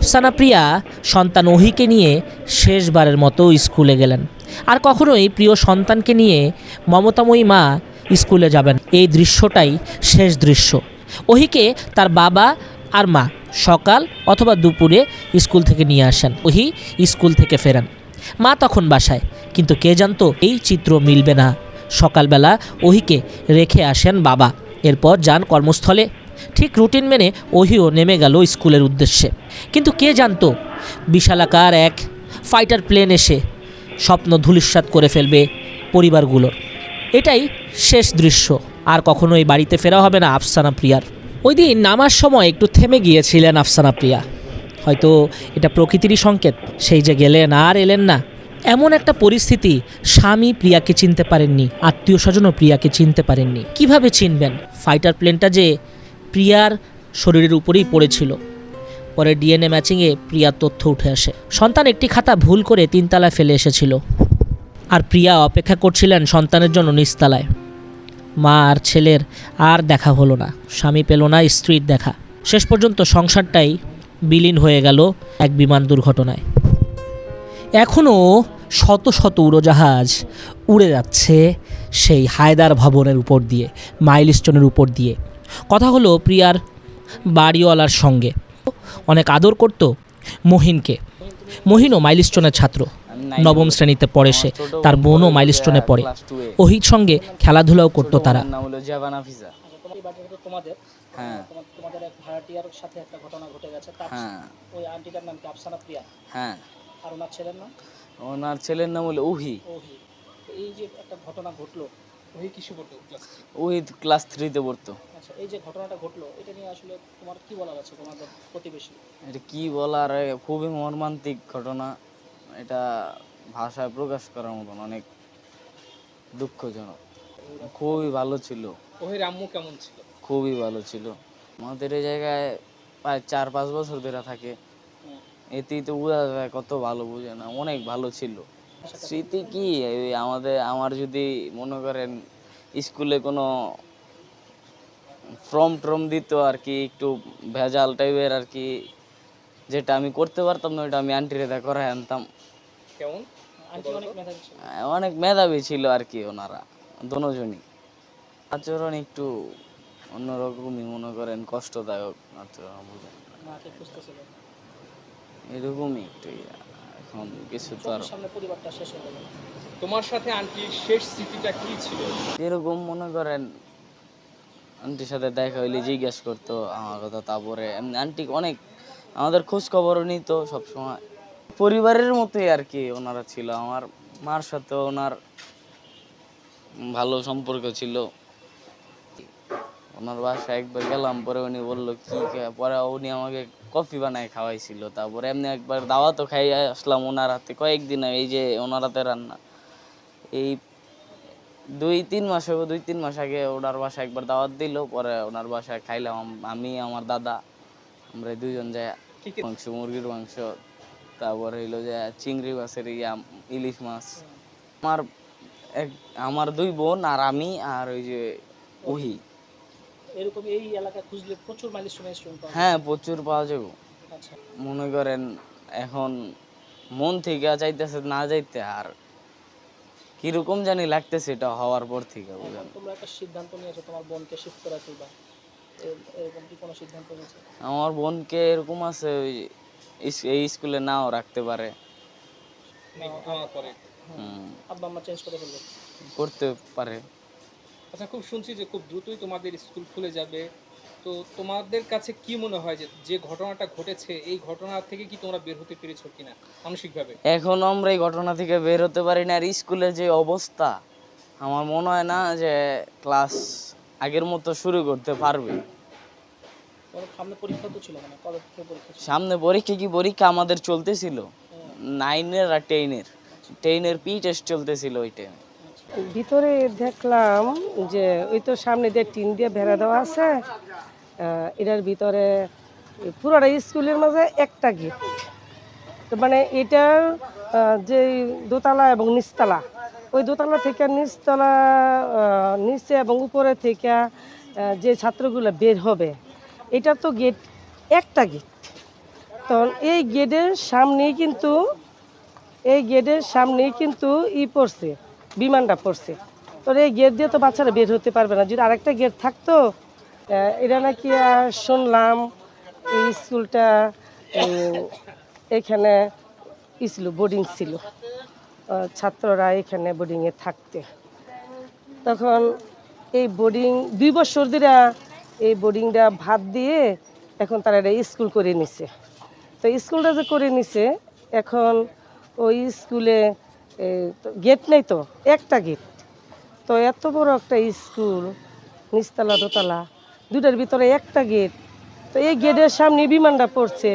আফসানা প্রিয়া সন্তান ওহিকে নিয়ে শেষবারের মতো স্কুলে গেলেন। আর কখনোই প্রিয় সন্তানকে নিয়ে মমতাময়ী মা স্কুলে যাবেন। এই দৃশ্যটাই শেষ দৃশ্য। ওহিকে তার বাবা আর মা সকাল অথবা দুপুরে স্কুল থেকে নিয়ে আসেন। ওহি স্কুল থেকে ফেরান। মা তখন বাসায়। কিন্তু কে জানতো, এই চিত্র মিলবে না। সকালবেলা ওহিকে রেখে আসেন বাবা। এরপর যান কর্মস্থলে। ঠিক রুটিন মেনে ওহিও নেমে গেল স্কুলের উদ্দেশ্যে। কিন্তু কে জানতো? বিশালাকার এক ফাইটার প্লেন এসে স্বপ্ন ধূলিসাৎ করে ফেলবে পরিবারগুলোর। এটাই শেষ দৃশ্য। আর কখনোই বাড়িতে ফেরা হবে না আফসানা প্রিয়ার। ওই দিন নামার সময় একটু থেমে গিয়েছিলেন আফসানা প্রিয়া। হয়তো এটা প্রকৃতিরই সংকেত, সেই যে গেলেন আর এলেন না। এমন একটা পরিস্থিতি স্বামী প্রিয়াকে চিনতে পারেননি, আত্মীয় স্বজনও প্রিয়াকে চিনতে পারেননি। কীভাবে চিনবেন? ফাইটার প্লেনটা যে প্রিয়ার শরীরের উপরেই পড়েছিল। পরে ডিএনএ ম্যাচিংয়ে প্রিয়ার তথ্য উঠে আসে। সন্তান একটি খাতা ভুল করে তিনতলায় ফেলে এসেছিল। আর প্রিয়া অপেক্ষা করছিলেন সন্তানের জন্য নিচতলায়। মা আর ছেলের আর দেখা হলো না। স্বামী পেল না স্ত্রীর দেখা। শেষ পর্যন্ত সংসারটাই বিলীন হয়ে গেল এক বিমান দুর্ঘটনায়। এখনও শত শত উড়োজাহাজ উড়ে যাচ্ছে সেই হায়দার ভবনের উপর দিয়ে, মাইলস্টোনের উপর দিয়ে। কথা হলো প্রিয়ার বাড়িওয়ালার সঙ্গে। অনেক আদর করত মহিনকে। মহিনও মাইলস্টোনের ছাত্র। নবম শ্রেণীতে পড়ে সে। তার বোনও মাইলস্টোনে পড়ে। ওহির সঙ্গে খেলাধুলাও করতো তারা। হ্যাঁ। তোমার- তোমাদের এক ভাড়াটিয়ার সাথে একটা ঘটনা ঘটে গেছে তার হ্যাঁ। ওই আন্টিটার নাম কি আফসানা প্রিয়া হ্যাঁ আর ওনার ছেলের নাম? ওনার ছেলের হলো উহি। এই যে একটা ঘটনা ঘটলো। করতো ক্লাস থ্রিতে পড়তো। আচ্ছা এই যে ঘটনাটা ঘটলো এটা নিয়ে আসলে তোমার কি বলার আছে তোমাদের প্রতিবেশী? এটা কি বলার? খুবই মর্মান্তিক ঘটনা। এটা ভাষায় প্রকাশ করার মতন অনেক দুঃখজনক। খুবই ভালো ছিল। ওহির আম্মু কেমন ছিল? খুবই ভালো ছিল। আমাদের এই জায়গায় প্রায় চার পাঁচ বছর ধরে থাকে। এতেই তো বোঝা যায় কত ভালো বুঝে না অনেক ভালো ছিল। স্মৃতি কি? আমাদের আমার যদি মনে করেন স্কুলে কোনো ফর্ম ট্রম দিত আর কি একটু ভেজাল টাইপের আর কি যেটা আমি করতে পারতাম না ওটা আমি আন্টিরে দা করাই আনতাম। কেমন? অনেক মেধাবী ছিল। আর কি ওনারা দোনোজনই আচরণ একটু অন্যরকমই মনে করেন কষ্টদায়ক আচরণ বুঝেন এরকমই একটু কিছু তো আর সামনে পরিবারটা শেষ হয়ে গেল তোমার সাথে আন্টির শেষ স্মৃতিটা কি ছিল? এরকম মনে করেন আন্টির সাথে দেখা হইলে জিজ্ঞেস করতো আমার কথা তারপরে এমনি আন্টি অনেক আমাদের খোঁজ খবরও নিত সবসময়। পরিবারের মতোই আর কি ওনারা ছিল আমার মার সাথে ওনার ভালো সম্পর্ক ছিল। ওনার বাসায় একবার গেলাম পরে উনি বলল কি? পরে উনি আমাকে কফি বানায় খাওয়াইছিল, তারপরে এমনি একবার দাওয়াতও খাই আসলাম ওনার হাতে, কয়েকদিন এই যে ওনার হাতে রান্না। এই দুই তিন মাস হবে দুই তিন মাস আগে ওনার বাসায় একবার দাওয়াত দিল, পরে ওনার বাসায় খাইলাম আমি, আমার দাদা, আমরা দুইজন যাই মাংস, মুরগির মাংস, তারপর হইল যে চিংড়ি মাছের ইয়া, ইলিশ মাছ। আমার এক, আমার দুই বোন আর আমি আর ওই যে ওহি। এরকম এই এলাকায় খুঁজলে প্রচুর মাইলস্টোন স্টুডেন্ট পাওয়া হ্যাঁ প্রচুর পাওয়া যাবে। আচ্ছা। মনে করেন এখন মন থেকে চাইতেছে না যাইতে আর কীরকম জানি লাগতেছে এটা হওয়ার পর থেকে বুঝলেন? তোমরা একটা সিদ্ধান্ত নিয়েছো তোমার বোনকে শিফট করে এ- এরকম কি কোনো সিদ্ধান্ত নিয়েছো আমার বোনকে এরকম আছে ওই এই স্কুলে নাও রাখতে পারে। আব্বা আম্মা চেঞ্জ করে ফেলবে। করতে পারে। আচ্ছা খুব শুনছি যে খুব দ্রুতই তোমাদের স্কুল খুলে যাবে। তো তোমাদের কাছে কি মনে হয় যে যে ঘটনাটা ঘটেছে এই ঘটনা থেকে কি তোমরা বের হতে পেরেছ কিনা মানসিকভাবে? এখন আমরা এই ঘটনা থেকে বের হতে পারি না। আর স্কুলের যে অবস্থা আমার মনে হয় না যে ক্লাস আগের মতো শুরু করতে পারবে। সামনে পরীক্ষা তো ছিল মানে কবে পরীক্ষা সামনে পরীক্ষা কি পরীক্ষা আমাদের চলতেছিল? নাইনের আর টেনের টেনের পি টেস্ট চলতেছিল ওই টাইমে ভিতরে দেখলাম যে ওই তো সামনে দিয়ে টিন দিয়ে বেড়া দেওয়া আছে এটার ভিতরে পুরোটা স্কুলের মাঝে একটা গেট। তো মানে এটার যে দোতলা এবং নিচতলা, ওই দোতলা থেকে নিচতলা নিচে এবং উপরে থেকে যে ছাত্রগুলো বের হবে, এটা তো গেট, একটা গেট। তখন এই গেটের সামনেই কিন্তু, এই গেটের সামনেই কিন্তু ই পড়ছে। বিমানটা পড়ছে। তো এই গেট দিয়ে তো বাচ্চারা বের হতে পারবে না। যদি আরেকটা গেট থাকতো এটা নাকি শুনলাম এই স্কুলটা এখানে ছিল বোর্ডিং ছিল। ছাত্ররা এখানে বোর্ডিংয়ে থাকতে। তখন এই বোর্ডিং দুই বছর ধরে এই বোর্ডিংটা ভাত দিয়ে এখন তারা এটা স্কুল করে নিছে। তো স্কুলটা যে করে নিছে, এখন ওই স্কুলে গেট নেই তো, একটা গেট। তো এত বড় একটা স্কুল, নিচতলা, দোতলা দুটার ভিতরে একটা গেট। তো এই গেটের সামনে বিমানটা পড়ছে।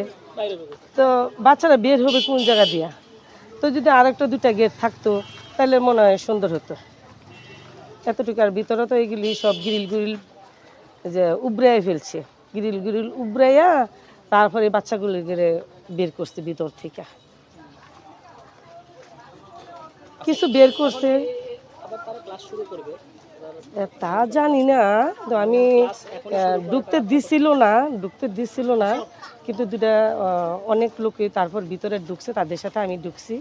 তো বাচ্চারা বের হবে কোন জায়গা দিয়া? তো যদি আরেকটা দুটা গেট থাকতো, তাহলে মনে হয় সুন্দর হতো। এতটুকু আর ভিতরে তো এগুলি সব গ্রিল গ্রিল যে উবরাই ফেলছে। গ্রিল গ্রিল উবরাইয়া তারপরে বাচ্চাগুলো বের করছে ভিতর থেকে। কিছু বের করছে। তা জানি না। তো আমি ঢুকতে দিছিল না ঢুকতে দিছিল না। কিন্তু দুটা অনেক লোকে তারপর ভিতরে ঢুকছে তাদের সাথে আমি ঢুকছি।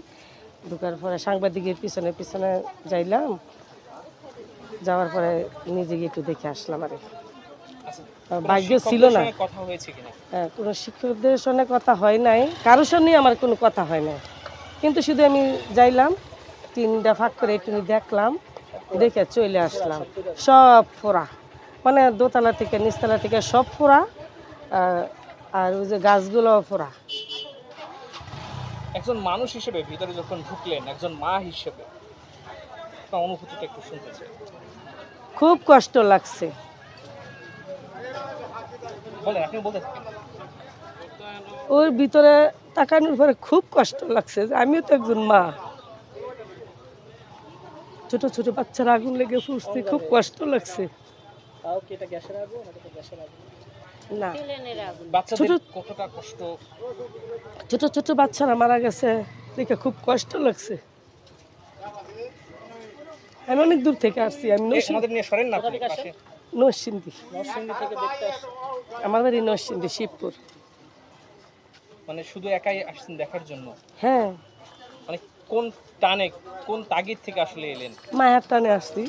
ঢুকার পরে সাংবাদিকের পিছনে পিছনে যাইলাম। যাওয়ার পরে নিজে গিয়ে একটু দেখে আসলাম আর। আচ্ছা, ভাগ্য ছিল না। হ্যাঁ, কোনো শিক্ষকদের সঙ্গে কথা হয় নাই। কারোর সঙ্গে আমার কোনো কথা হয় নাই। কিন্তু শুধু আমি যাইলাম। তিনটা ফাঁক করে একটু দেখলাম দেখে চলে আসলাম। সব ফোড়া মানে দোতলা থেকে নিচতলা থেকে সব ফোড়া আর ওই যে গাছগুলো ফোড়া একজন মানুষ হিসেবে ভিতরে যখন ঢুকলেন একজন মা হিসেবে অনুভূতিটা একটু শুনতে চাই। খুব কষ্ট লাগছে। ওর ভিতরে তাকানোর পরে খুব কষ্ট লাগছে যে আমিও তো একজন মা। ছোট ছোট বাচ্চারা আগুন লেগে ফুসতে খুব কষ্ট লাগছে। না। ছোট- ছোট ছোট বাচ্চারা মারা গেছে দেখে খুব কষ্ট লাগছে। আমি অনেক দূর থেকে আসছি আমি আমার বাড়ি শিবপুর। মানে শুধু একাই আসছেন দেখার জন্য? হ্যাঁ। মানে কোন টানে কোন তাগিদ থেকে আসলে এলেন? মায়ার টানে আসছি।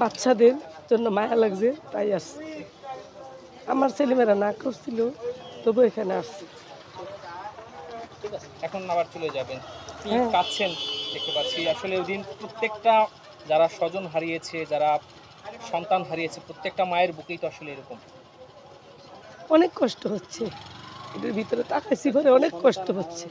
বাচ্চাদের জন্য মায়া লাগছে তাই আসছি। আমার ছেলেমেয়েরা না করছিল তবু এখানে আসছি। এখন আবার চলে যাবেন। কি হ্যাঁ। কাঁদছেন দেখতে পাচ্ছি। আসলে ওই দিন প্রত্যেকটা যারা স্বজন হারিয়েছে যারা সন্তান হারিয়েছে প্রত্যেকটা মায়ের বুকেই তো আসলে এরকম। অনেক কষ্ট হচ্ছে। এদের ভিতরে তাকাইছি করে অনেক কষ্ট হচ্ছে।